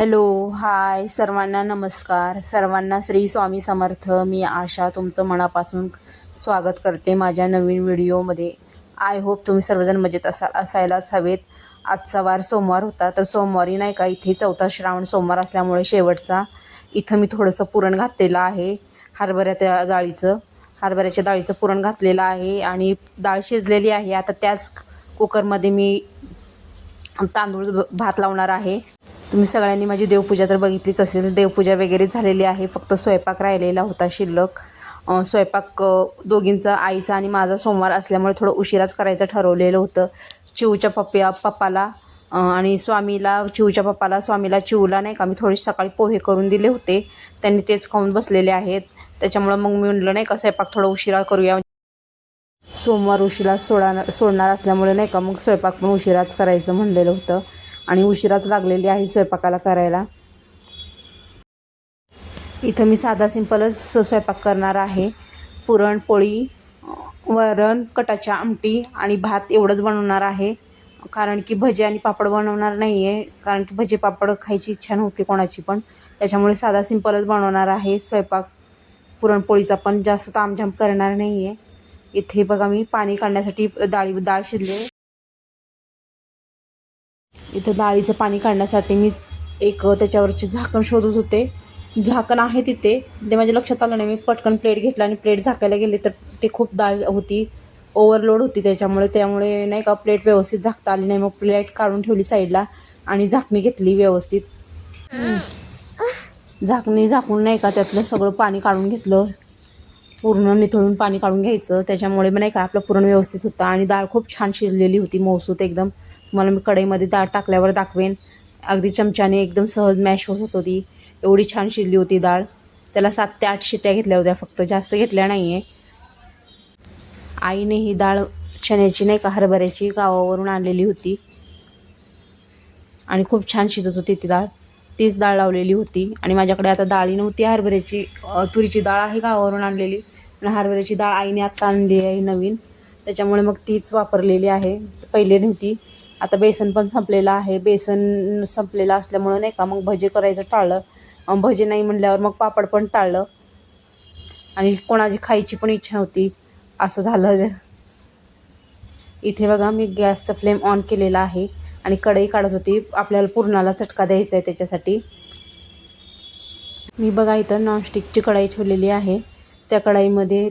Hello hi सर्वांना नमस्कार. सर्वांना श्री स्वामी समर्थ. मी आशा तुमचं मनापासून स्वागत करते माझ्या नवीन व्हिडिओमध्ये. आय होप तुम्ही सर्वजण मजेत असा असायलाच हवेत. आजचा वार सोमवार होता तर सोमवारी नाही का इथे चौथा श्रावण सोमवार असल्यामुळे शेवटचा. इथं मी थोडंसं पुरण घातलेलं आहे हरभऱ्याच्या डाळीचं. हरभऱ्याच्या डाळीचं पुरण घातलेलं आहे आणि डाळ शिजलेली आहे. आता त्याच कुकरमध्ये मी तांदूळ भात लावणार आहे. तुम्ही सगळ्यांनी माझी देवपूजा तर बघितलीच असेल. देवपूजा वगैरे झालेली आहे. फक्त स्वयंपाक राहिलेला होता शिल्लक. स्वयंपाक दोघींचा आईचा आणि माझा सोमवार असल्यामुळे थोडं उशिराच करायचं ठरवलेलं होतं. चिवच्या पप्प्या पप्पाला आणि स्वामीला चिवच्या पप्पाला स्वामीला चिवला नाही का मी थोडे सकाळी पोहे करून दिले होते. त्यांनी तेच खाऊन बसलेले आहेत. त्याच्यामुळं मग मी म्हणलं नाही का स्वयंपाक थोडा उशिरा करूया. सोमवार उशिरा सोडा सोडणार असल्यामुळे नाही का मग स्वयंपाक पण उशिराच करायचं म्हणलेलं होतं. आणि उशिराच लागलेली आहे स्वयंपाकाला करायला. इथं मी साधा सिंपलच स्वयंपाक करणार आहे. पुरणपोळी वरण कटाच्या आमटी आणि भात एवढंच बनवणार आहे. कारण की भजे आणि पापड बनवणार नाही आहे कारण की भजे पापड खायची इच्छा नव्हती कोणाची पण. त्याच्यामुळे साधा सिंपलच बनवणार आहे. स्वयंपाक पुरणपोळीचा पण जास्त तामझाम करणार नाही आहे इथे बघा मी पाणी काढण्यासाठी डाळी डाळ शिजले इथं डाळीचं पाणी काढण्यासाठी मी एक त्याच्यावरचे झाकण शोधत होते. झाकण आहे तिथे. ते माझ्या लक्षात आलं नाही. मी पटकन प्लेट घेतला आणि प्लेट झाकायला गेले तर ते खूप डाळ होती. ओव्हरलोड होती त्याच्यामुळे. त्यामुळे नाही का प्लेट व्यवस्थित झाकता आली नाही. मग प्लेट काढून ठेवली साईडला आणि झाकणी घेतली व्यवस्थित. झाकणी झाकून नाही का त्यातलं सगळं पाणी काढून घेतलं. पूर्ण निथळून पाणी काढून घ्यायचं. त्याच्यामुळे मग नाही का आपलं पुरण व्यवस्थित होतं. आणि डाळ खूप छान शिजलेली होती. मौसूत एकदम. तुम्हाला मी कढईमध्ये डाळ टाकल्यावर दाखवेन. अगदी चमच्याने एकदम सहज मॅश होत होती एवढी छान शिजली होती डाळ. त्याला सात ते आठ शिट्या घेतल्या होत्या फक्त. जास्त घेतल्या नाही आहे आईने ही डाळ चण्याची नाही का हरभऱ्याची गावावरून आणलेली होती. आणि खूप छान शिजत होती ती डाळ. तीच डाळ लावलेली होती. आणि माझ्याकडे आता डाळी नव्हती हरभऱ्याची तुरीची डाळ आहे गावावरून आणलेली. आणि हरभऱ्याची डाळ आईने आत्ता आणली आहे नवीन. त्याच्यामुळे मग तीच वापरलेली आहे. पहिले नव्हती. आता बेसन पण संपलेलं आहे. बेसन संपलेलं असल्यामुळं नाही का मग भजे करायचं टाळलं. भजे नाही म्हणल्यावर मग पापड पण टाळलं. आणि कोणाची खायची पण इच्छा नव्हती. असं झालं. इथे बघा मी गॅसचा फ्लेम ऑन केलेला आहे. आणि कढई काढत होती. आपल्याला पुरणाला चटका द्यायचा आहे त्याच्यासाठी. मी बघा इथं नॉनस्टिकची कढाई ठेवलेली आहे. त्या कढाईमध्ये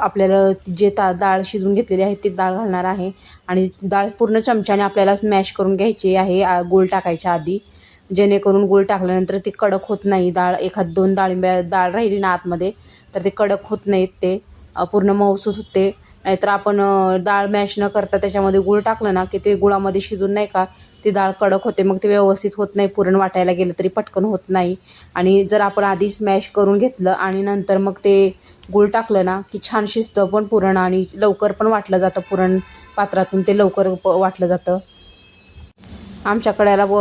आपल्याला जे ता डाळ शिजून घेतलेली आहे ती डाळ घालणार आहे. आणि डाळ पूर्ण चमच्याने आपल्याला स्मॅश करून घ्यायची आहे गूळ टाकायच्या आधी. जेणेकरून गूळ टाकल्यानंतर ती कडक होत नाही. डाळ एखाद दोन डाळिंब्या डाळ राहिली ना आतमध्ये तर ते कडक होत नाहीत ते. पूर्ण मऊसूत होते. नाहीतर आपण डाळ मॅश न करता त्याच्यामध्ये गूळ टाकलं ना की ते गुळामध्ये शिजून नाही का ती डाळ कडक होते मग ते व्यवस्थित होत नाही पुरण वाटायला गेलं तरी पटकन होत नाही. आणि जर आपण आधी स्मॅश करून घेतलं आणि नंतर मग ते गूळ टाकलं ना की छान शिजतं पण पुरण आणि लवकर पण वाटलं जातं पुरण पात्रातून ते लवकर प वाटलं जातं. आमच्याकडे याला व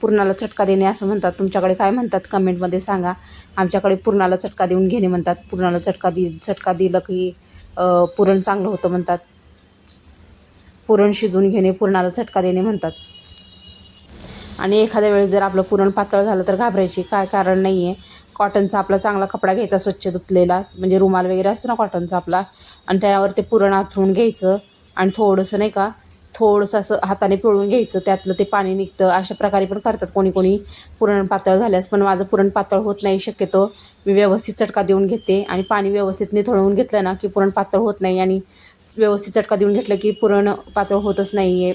पुरणाला चटका देणे असं म्हणतात. तुमच्याकडे काय म्हणतात? कमेंटमध्ये सांगा. आमच्याकडे पुरणाला चटका देऊन घेणे म्हणतात. पुरणाला चटका दि चटका दिलं की पुरण चांगलं होतं म्हणतात. पुरण शिजवून घेणे पुरणाला चटका देणे म्हणतात. आणि एखाद्या वेळेस जर आपलं पुरण पातळ झालं तर घाबरायची काय कारण नाही आहे कॉटनचा आपला चांगला कपडा घ्यायचा स्वच्छ धुतलेला म्हणजे रुमाल वगैरे असतो ना कॉटनचा आपला आणि त्यावर ते पुरण आथरून घ्यायचं आणि थोडंसं नाही का थोडंसं असं हाताने पिळून घ्यायचं त्यातलं ते पाणी निघतं. अशा प्रकारे पण करतात कोणी कोणी पुरण पातळ झाल्यास पण माझं पुरण पातळ होत नाही शक्यतो. मी व्यवस्थित चटका देऊन घेते आणि पाणी व्यवस्थित निथळवून घेतलं ना की पुरण पातळ होत नाही आणि व्यवस्थित चटका देऊन घेतलं की पुरण पातळ होतच नाही आहे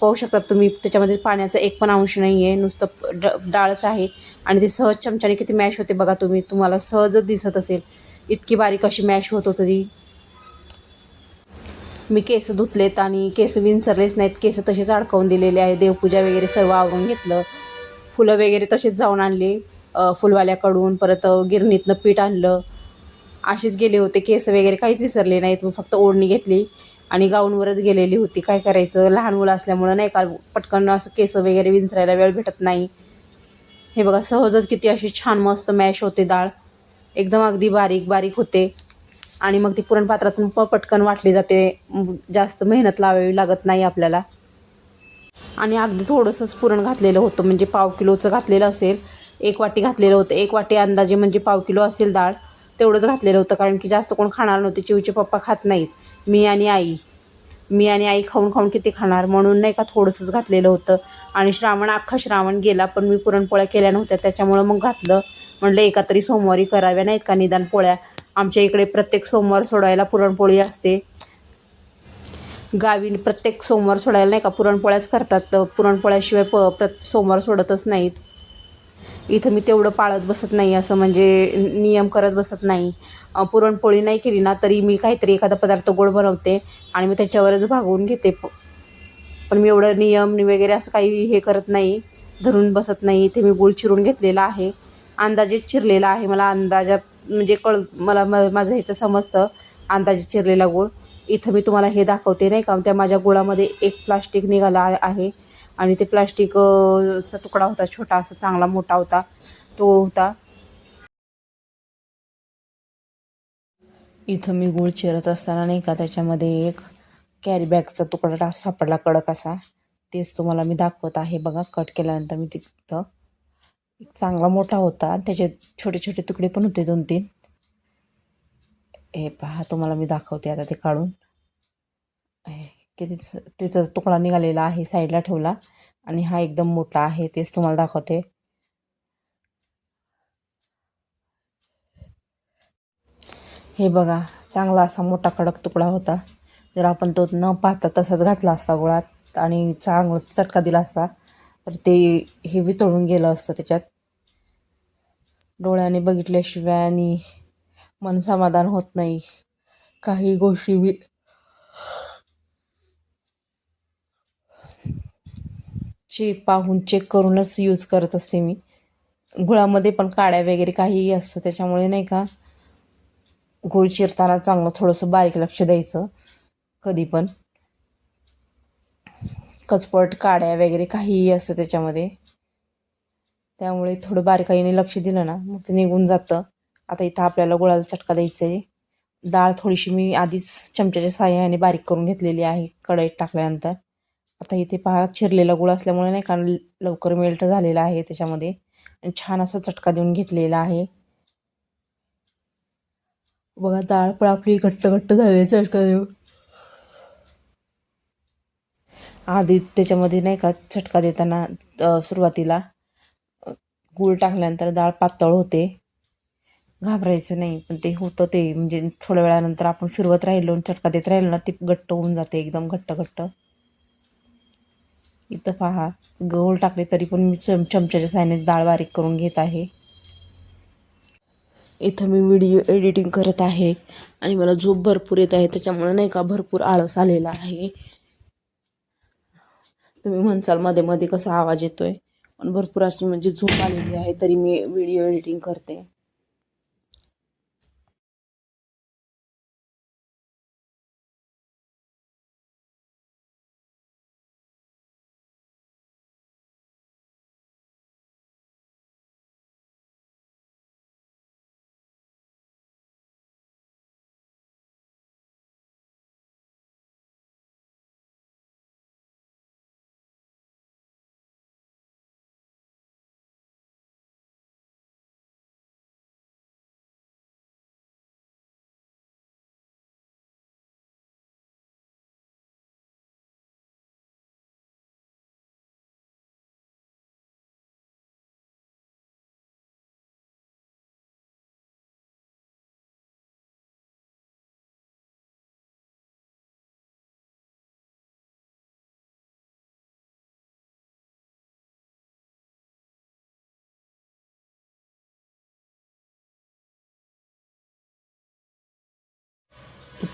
पाहू शकतात तुम्ही त्याच्यामध्ये पाण्याचा एक पण अंश नाही आहे नुसतं ड डाळच आहे आणि ते सहज चमच्याने किती मॅश होते बघा तुम्ही तुम्हाला सहजच दिसत असेल. इतकी बारीक अशी मॅश होत होती ती. मी केस धुतलेत आणि केस विंचरलेच नाहीत केस तसेच अडकवून दिलेले आहे देवपूजा वगैरे सर्व आवरून घेतलं. फुलं वगैरे तसेच जाऊन आणले फुलवाल्याकडून परत गिरणीतनं पीठ आणलं. असेच गेले होते केस वगैरे काहीच विसरले नाहीत मग फक्त ओढणी घेतली. आणि गाऊनवरच गेलेली होती. काय करायचं? लहान मुलं असल्यामुळं नाही का? पटकन असं केस वगैरे विंचरायला वेळ भेटत नाही. हे बघा सहजच किती अशी छान मस्त मॅश होते डाळ. एकदम अगदी बारीक बारीक होते. आणि मग ती पुरणपात्रातून प पटकन वाटली जाते. जास्त मेहनत लावावी लागत नाही आपल्याला. आणि अगदी थोडंसंच पुरण घातलेलं होतं. म्हणजे पाव किलोचं घातलेलं असेल. एक वाटी घातलेलं होतं. एक वाटी अंदाजे म्हणजे पाव किलो असेल डाळ. तेवढंच घातलेलं होतं कारण की जास्त कोण खाणार नव्हते. चिवचे पप्पा खात नाहीत. मी आणि आई. मी आणि आई खाऊन खाऊन किती खाणार? म्हणून नाही का थोडंसंच घातलेलं होतं. आणि श्रावण अख्खा श्रावण गेला पण मी पुरणपोळ्या केल्या नव्हत्या. त्याच्यामुळं मग घातलं. म्हणलं एका तरी सोमवारी कराव्या नाहीत का निदान पोळ्या? आमच्या इकडे प्रत्येक सोमवार सोडायला पुरणपोळी असते. गावी प्रत्येक सोमवार सोडायला नाही का पुरणपोळ्याच करतात. तर पुरणपोळ्याशिवाय प प्रत सोमवार सोडतच नाहीत. इथं मी तेवढं पाळत बसत नाही असं म्हणजे नियम करत बसत नाही. पुरणपोळी नाही केली ना तरी मी काहीतरी एखादा पदार्थ गोड बनवते आणि मी त्याच्यावरच भागवून घेते. प- पण मी एवढं नियम वगैरे असं काही हे करत नाही धरून बसत नाही. इथे मी गुळ चिरून घेतलेला आहे. अंदाजे चिरलेला आहे. मला अंदाजा म्हणजे कळ मला म- माझं ह्याचं समजतं. अंदाजे चिरलेला गुळ. इथं मी तुम्हाला हे दाखवते नाही का त्या माझ्या गुळामध्ये एक प्लास्टिक निघाला आहे. आणि ते प्लास्टिकचा तुकडा होता छोटा असा चांगला मोठा होता तो होता. इथं मी गुळ चिरत असताना नाही का त्याच्यामध्ये एक कॅरीबॅगचा तुकडा सापडला कडक असा. तेच तुम्हाला मी दाखवत आहे. बघा कट केल्यानंतर मी तिथं एक चांगला मोठा होता. त्याचे छोटे छोटे तुकडे पण होते दोन तीन. हे पहा तुम्हाला मी दाखवते आता ते काढून. की तिचं तिचा तुकडा निघालेला आहे साईडला ठेवला. आणि हा एकदम मोठा आहे तेच तुम्हाला दाखवते. हे बघा चांगला असा मोठा कडक तुकडा होता. जर आपण तो न पाहता तसाच घातला असता गुळात आणि चांगला चटका दिला असता तर ते हे वितळून गेलं असतं त्याच्यात. डोळ्याने बघितल्याशिवाय आणि मन समाधान होत नाही. काही गोष्टी वि चे पाहून चेक करूनच यूज करत असते मी. गुळामध्ये पण काड्या वगैरे काहीही असतं त्याच्यामुळे नाही का गुळ चिरताना चांगलं थोडंसं बारीक लक्ष द्यायचं कधी पण. कचपट काड्या वगैरे काहीही असतं त्याच्यामध्ये. त्यामुळे थोडं बारकाईने लक्ष दिलं ना मग ते निघून जातं. आता इथं आपल्याला गुळाला चटका द्यायचा आहे. डाळ थोडीशी मी आधीच चमच्याच्या साह्याने बारीक करून घेतलेली आहे कढईत टाकल्यानंतर. आता इथे पहा चिरलेला गुळ असल्यामुळे नाही का लवकर मेल्ट झालेला आहे त्याच्यामध्ये. आणि छान असा चटका देऊन घेतलेला आहे. बघा डाळ पण आपली घट्ट घट्ट झालेली चटका देऊन. आधी त्याच्यामध्ये नाही का चटका देताना सुरुवातीला गूळ टाकल्यानंतर डाळ पातळ होते. घाबरायचं नाही पण ते होतं ते. म्हणजे थोड्या वेळानंतर आपण फिरवत राहिलो आणि चटका देत राहिलो ना ते घट्ट होऊन जाते एकदम घट्ट घट्ट इथं पहा. गहू टाकले तरी पण मी चम चमच्याच्या साहाय्याने डाळ बारीक करून घेत आहे. इथं मी व्हिडिओ एडिटिंग करत आहे आणि मला झोप भरपूर येत आहे त्याच्यामुळे नाही का भरपूर आळस आलेला आहे. तुम्ही म्हणसाल मध्ये मध्ये कसा आवाज येतोय पण भरपूर अशी म्हणजे झोप आलेली आहे तरी मी व्हिडिओ एडिटिंग करते.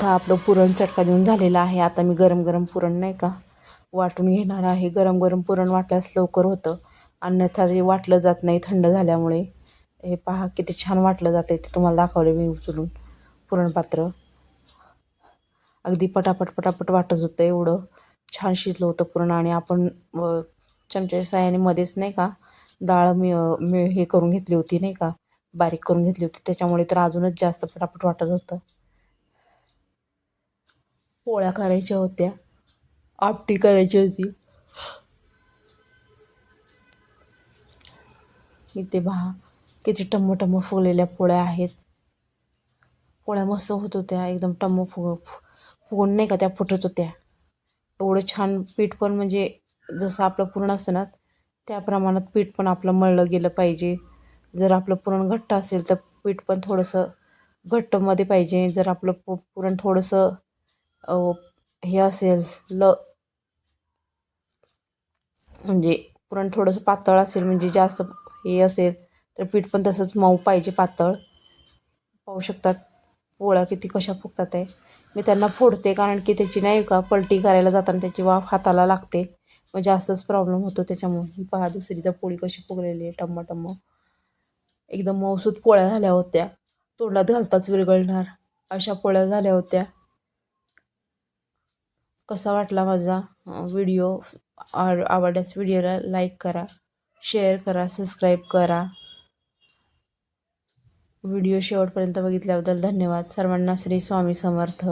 इथं आपलं पुरण चटका देऊन झालेलं आहे. आता मी गरम गरम पुरण नाही का वाटून घेणार आहे. गरम गरम पुरण वाटल्यास लवकर होतं. अन्यथा ते वाटलं जात नाही थंड झाल्यामुळे. हे पहा किती छान वाटलं जाते ते तुम्हाला दाखवले मी उचलून. पुरणपात्र. अगदी पटापट पटापट वाटत होतं एवढं. छान शिजलं होतं पुरण आणि आपण चमच्याच्या साह्याने मध्येच नाही का डाळ मी मी हे करून घेतली होती नाही का बारीक करून घेतली होती. त्याच्यामुळे तर अजूनच जास्त पटापट वाटत होतं. पोळ्या करायच्या होत्या. आपटी करायची होती. इथे पहा किती टम्म टम्म फुगलेल्या पोळ्या आहेत. पोळ्या मस्त होत होत्या एकदम टम्म फुग फुगून नाही का त्या फुटत होत्या. एवढं छान पीठ पण म्हणजे जसं आपलं पुरण असतं ना त्या प्रमाणात पीठ पण आपलं मळलं गेलं पाहिजे. जर आपलं पुरण घट्ट असेल तर पीठ पण थोडंसं घट्टमध्ये पाहिजे. जर आपलं पुरण थोडंसं हे असेल ल म्हणजे पुरण थोडंसं पातळ असेल म्हणजे जास्त हे असेल तर पीठ पण तसंच मऊ पाहिजे पातळ. पाहू शकतात पोळ्या किती कशा फुगतात आहे. मी त्यांना फोडते कारण की त्याची नाही का पलटी करायला जाताना त्याची वाफ हाताला लागते. मग जास्तच प्रॉब्लेम होतो त्याच्यामुळे. पहा दुसरी तर पोळी कशी फुगलेली आहे टम्म टम्म एकदम मऊसूत पोळ्या झाल्या होत्या. तोंडात घालताच विरघळणार. अशा पोळ्या झाल्या होत्या. कसा वाटला माझा व्हिडिओ आवडल्यास व्हिडिओला लाईक करा शेअर करा सबस्क्राईब करा. व्हिडिओ शेवटपर्यंत बघितल्याबद्दल धन्यवाद. सर्वांना श्री स्वामी समर्थ.